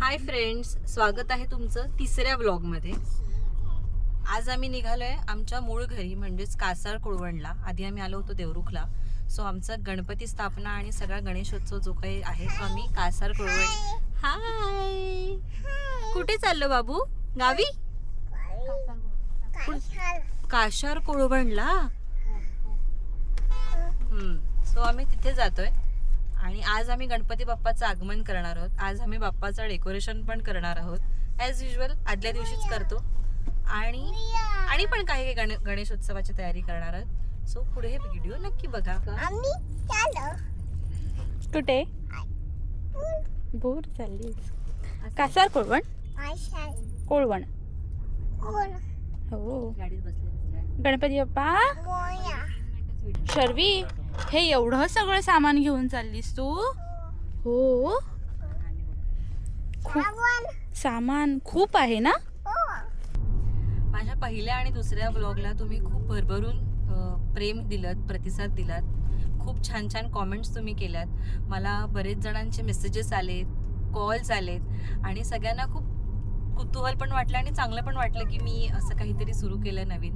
Hi friends स्वागत आहे तुमचं तिसऱ्या ब्लॉगमध्ये आज आम्ही निघालोय आमच्या मूळ घरी म्हणजेच कासार कोळवणला. आधी आम्ही आलो होतो देवरुखला. सो आमचा गणपती स्थापना आणि सगळा गणेशोत्सव जो काही आहे तो आम्ही कासार कोळवण हाय कुठे चाललो बाबू? गावी? काशार कोळवणला? सो आम्ही तिथे जातोय. आणि आज आम्ही गणपती बाप्पाचं आगमन करणार आहोत. आज आम्ही बाप्पाचं डेकोरेशन पण करणार आहोत. ॲज युजल आदल्या दिवशीच करतो. आणि आणि पण काही काही गणे गणेशोत्सवाची तयारी करणार आहोत. सो पुढे हे व्हिडिओ नक्की बघा. कुठे? बोर चालली कासार कोळवण? कोळवण. हो. गाडीत बसले. गणपती बाप्पा? मोया. शर्वी? हे एवढं सगळं सामान घेऊन चाललीस तू? हो. खूप सामान खूप आहे ना? हो माझ्या पहिल्या आणि दुसऱ्या ब्लॉगला तुम्ही खूप भरभरून प्रेम दिलं प्रतिसाद दिलात. खूप छान छान कॉमेंट्स तुम्ही केल्यात. मला बरेच जणांचे मेसेजेस आलेत कॉल्स आलेत. आणि सगळ्यांना खूप कुतूहल पण वाटलं आणि चांगलं पण वाटलं की मी असं काहीतरी सुरू केलं नवीन.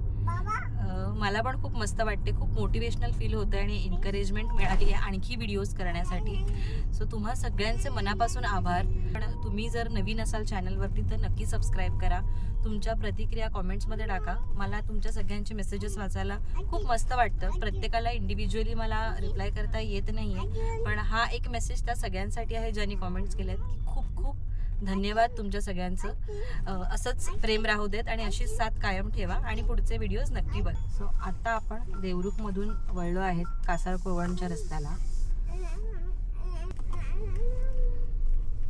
मला पण खूप मस्त वाटते खूप मोटिवेशनल फील होतं आणि एनकरेजमेंट मिळाली आहे आणखी व्हिडिओज करण्यासाठी. सो तुम्हा सगळ्यांचे मनापासून आभार. पण तुम्ही जर नवीन असाल चॅनलवरती तर नक्की सबस्क्राईब करा. तुमच्या प्रतिक्रिया कॉमेंट्समध्ये टाका. मला तुमच्या सगळ्यांचे मेसेजेस वाचायला खूप मस्त वाटतं. प्रत्येकाला इंडिव्हिज्युअली मला रिप्लाय करता येत नाही आहे पण हा एक मेसेज त्या सगळ्यांसाठी आहे ज्यांनी कॉमेंट्स केले आहेत की खूप धन्यवाद तुमच्या सगळ्यांचं. असंच प्रेम राहू देत आणि अशीच साथ कायम ठेवा आणि पुढचे व्हिडिओज नक्की बघ. सो आता आपण देवरुखमधून वळलो आहेत कासार कोवणच्या रस्त्याला.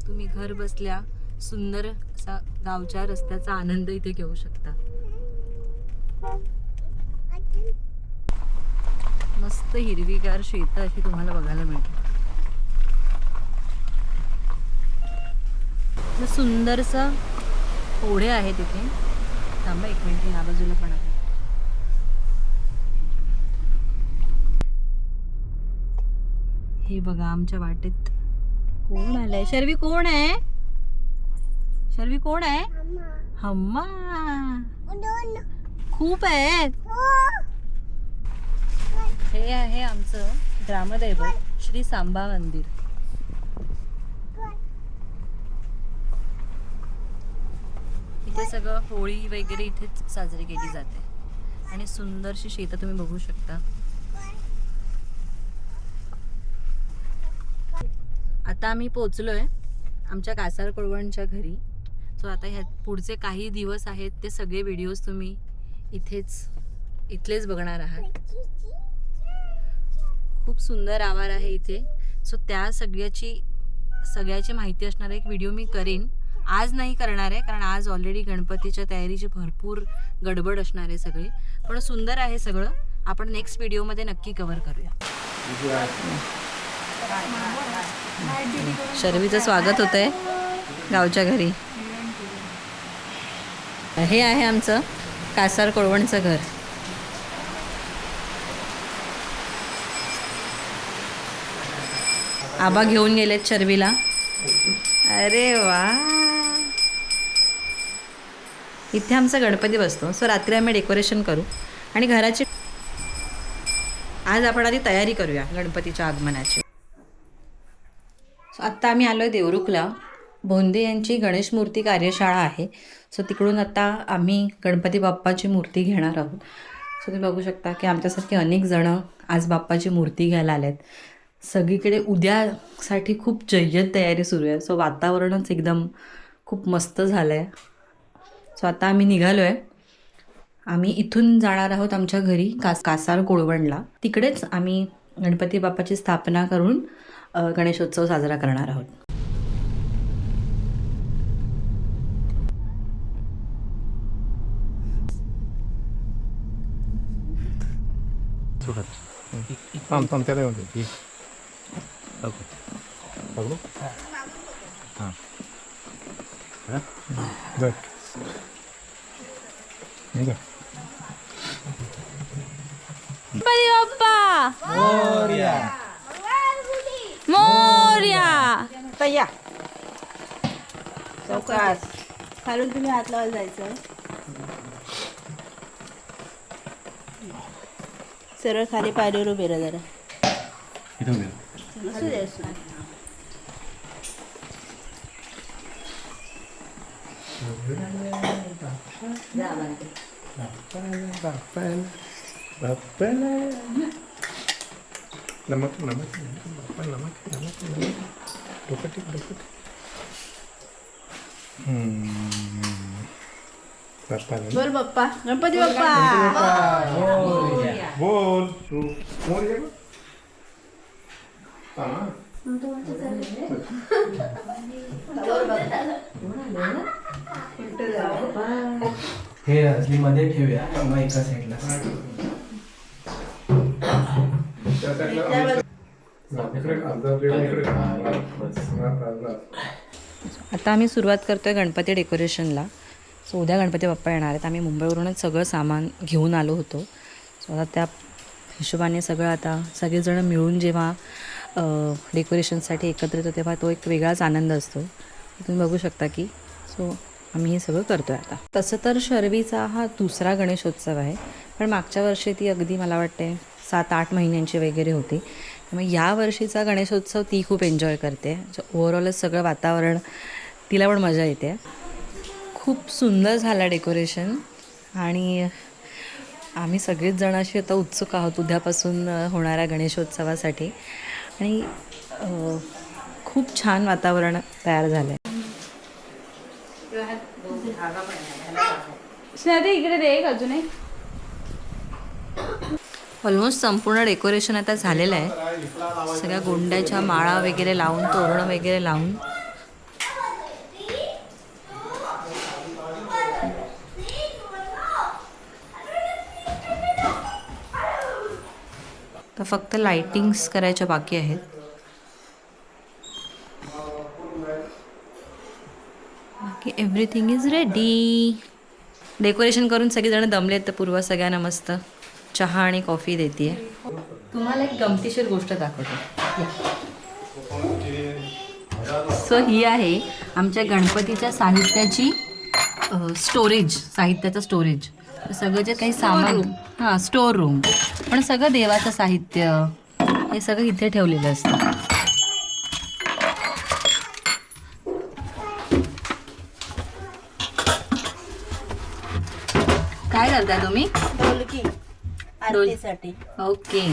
तुम्ही घर बसल्या सुंदर असा गावच्या रस्त्याचा आनंद इथे घेऊ शकता. मस्त हिरवीगार शेत अशी तुम्हाला बघायला मिळते असं सुंदरसं ओढे आहे तिथे थांबा एक मिनिट ह्या बाजूला पण आहे. हे बघा आमच्या वाटेत कोण आलंय? शर्वी कोण आहे? शर्वी कोण आहे? हम्मा. खूप आहेत. हे आहे आमचं ग्रामदैवत श्री सांबा मंदिर. इथे सगळं होळी वगैरे इथेच साजरी केली जाते. आणि सुंदरशी शेतं तुम्ही बघू शकता. आता आम्ही पोचलोय आमच्या कासार कोळवणच्या घरी. सो आता ह्या पुढचे काही दिवस आहेत ते सगळे व्हिडिओज तुम्ही इथेच इथलेच बघणार आहात. खूप सुंदर आवार आहे इथे. सो त्या सगळ्याची सगळ्याची माहिती असणारा एक व्हिडिओ मी करेन. आज नाही करणार आहे कारण आज ऑलरेडी गणपतीच्या तयारीची भरपूर गडबड असणार आहे सगळी. पण सुंदर आहे सगळं. आपण नेक्स्ट व्हिडिओमध्ये नक्की कव्हर करूया. शर्वीचं स्वागत होत आहे गावच्या घरी. हे आहे आमचं कासार कोळवणचं घर. आबा घेऊन गेलेत शर्वीला अरे वा. इथे आमचा गणपती बसतो. सो रात्री आम्ही डेकोरेशन करू. आणि घराची आज आपण आधी तयारी करूया गणपतीच्या आगमनाची. सो आत्ता आम्ही आलो आहे देवरुखला. भोंदे यांची गणेश मूर्ती कार्यशाळा आहे. सो तिकडून आता आम्ही गणपती बाप्पाची मूर्ती घेणार आहोत. सो तुम्ही बघू शकता की आमच्यासारखे अनेक जणं आज बाप्पाची मूर्ती घ्यायला आलेत. सगळीकडे उद्यासाठी खूप जय्यत तयारी सुरू आहे. सो वातावरणच एकदम खूप मस्त झालं आहे सो आता आम्ही निघालो आहे आम्ही इथून जाणार आहोत आमच्या घरी कास कासार कोळवणला. तिकडेच आम्ही गणपती बाप्पाची स्थापना करून गणेशोत्सव साजरा करणार आहोत. हां. गणपती बाप्पा मोर्या तर या चौकास खालून तुम्ही हात लावायला जायचं सरळ खाली पायरीवर उभे राहा जरा इथून घे. असू दे असू दे. बाप्पाला बाप्पाला नमक नमक बाप्पा नमक नमक नमक डोकं टिक डोकं टिक हम्म. बाप्पाला बोल बाप्पा गणपती बाप्पा बोल तू मोर ये बघ. हे असली मध्ये ठेवूया मग एका साईडला आता आम्ही सुरुवात करतोय गणपती डेकोरेशनला. सो उद्या गणपती बाप्पा येणार आहेत. आम्ही मुंबईवरूनच सगळं सामान घेऊन आलो होतो. सो आता त्या हिशोबाने सगळं आता सगळेजणं मिळून जेव्हा डेकोरेशनसाठी एकत्र येतो तेव्हा तो एक वेगळाच आनंद असतो. तुम्ही बघू शकता की. सो आम्ही हे सगळं करतो आहे आता. तसं तर शर्वीचा हा दुसरा गणेशोत्सव आहे पण मागच्या वर्षी ती अगदी मला वाटते सात आठ महिन्यांची वगैरे होती. त्यामुळे या वर्षीचा गणेशोत्सव ती खूप एन्जॉय करते. ओव्हरऑलच सगळं वातावरण तिला पण मजा येते. खूप सुंदर झाला डेकोरेशन आणि आम्ही सगळेच जण अशी आता उत्सुक आहोत उद्यापासून होणाऱ्या गणेशोत्सवासाठी. आणि खूप छान वातावरण तयार झालं आहे स्नेहा इकडे दे एक अजून एक. ऑलमोस्ट संपूर्ण डेकोरेशन आता झालेलं आहे. सगळ्या गोंड्याच्या माळा वगैरे लावून तोरणं वगैरे लावून. तर फक्त लाइटिंग्स करायच्या बाकी आहेत. एव्हरीथिंग इज रेडी डेकोरेशन करून सगळेजण दमलेत तर पूर्व सगळ्यांना मस्त चहा आणि कॉफी देते तुम्हाला एक गमतीशीर गोष्ट दाखवते. सो ही आहे आमच्या गणपतीच्या साहित्याची स्टोरेज साहित्याचं स्टोरेज सगळं जे काही सामान हां स्टोर रूम पण सगळं देवाचं साहित्य हे सगळं इथे ठेवलेलं असतं. काय करताय तुम्ही? ढोलकी. आरतीसाठी. ओके.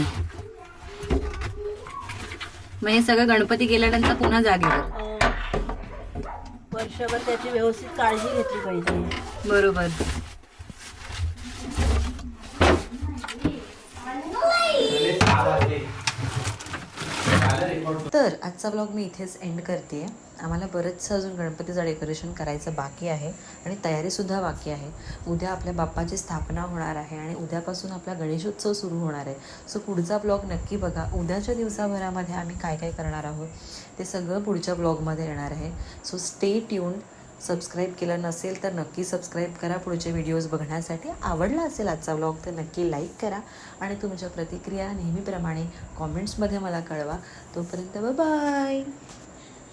मग हे सगळं गणपती गेल्यानंतर पुन्हा जागेवर? अं, वर्षभर त्याची व्यवस्थित काळजी घेतली पाहिजे. बरोबर. तर आजचा ब्लॉग मी इथेच एंड करते आम्हाला बरंचसं अजून गणपतीचं डेकोरेशन करायचं बाकी आहे आणि तयारीसुद्धा बाकी आहे. उद्या आपल्या बाप्पाची स्थापना होणार आहे आणि उद्यापासून आपला गणेशोत्सव सुरू होणार आहे. सो पुढचा ब्लॉग नक्की बघा. उद्याच्या दिवसाभरामध्ये आम्ही काय काय करणार आहोत ते सगळं पुढच्या ब्लॉगमध्ये येणार आहे. सो स्टे ट्यून सबस्क्राईब केलं नसेल तर नक्की सबस्क्राईब करा. पुढचे व्हिडिओज बघण्यासाठी आवडला असेल आजचा व्लॉग तर नक्की लाईक करा. आणि तुमच्या प्रतिक्रिया नेहमीप्रमाणे कॉमेंट्समध्ये मला कळवा. तोपर्यंत बाय